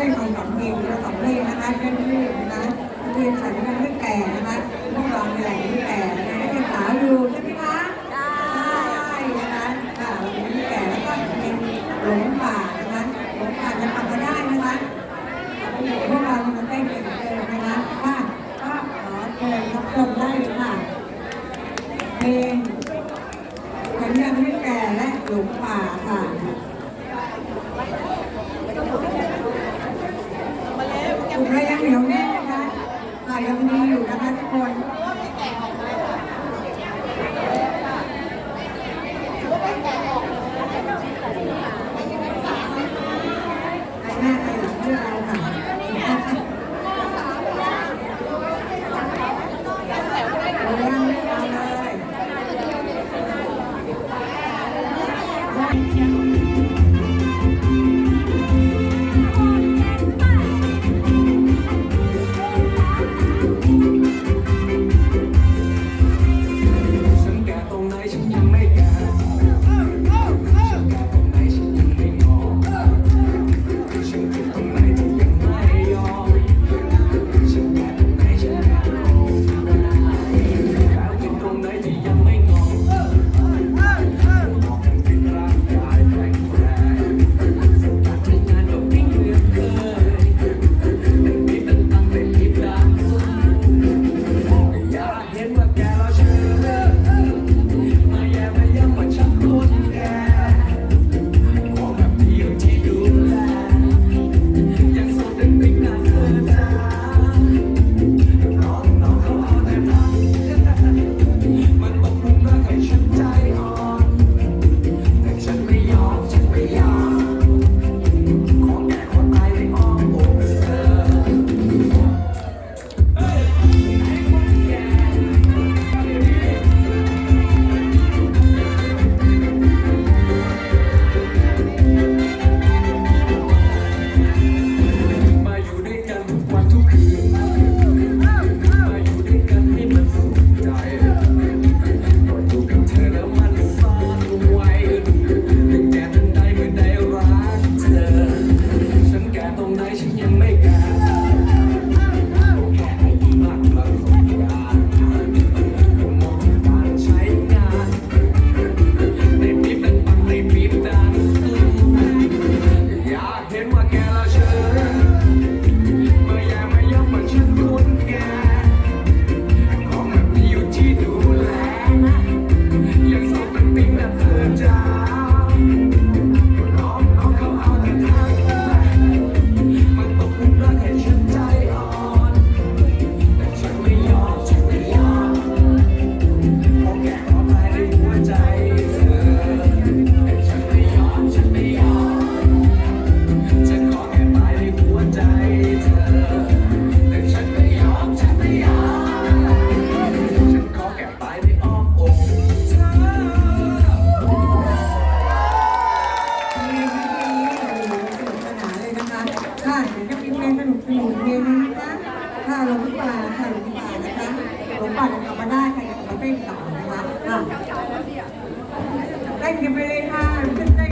ได้ใหม่สองเดือนสองเดือนนะคะเพื่อนๆนะเพื่อนฉันเพื่อนแก่นะคะ ป่าค่ะหลงป่านะคะหลงป่าจะกลับมาได้ค่ะอยากมาเต้นต่อนะคะได้กินไปเลยค่ะขึ้นได้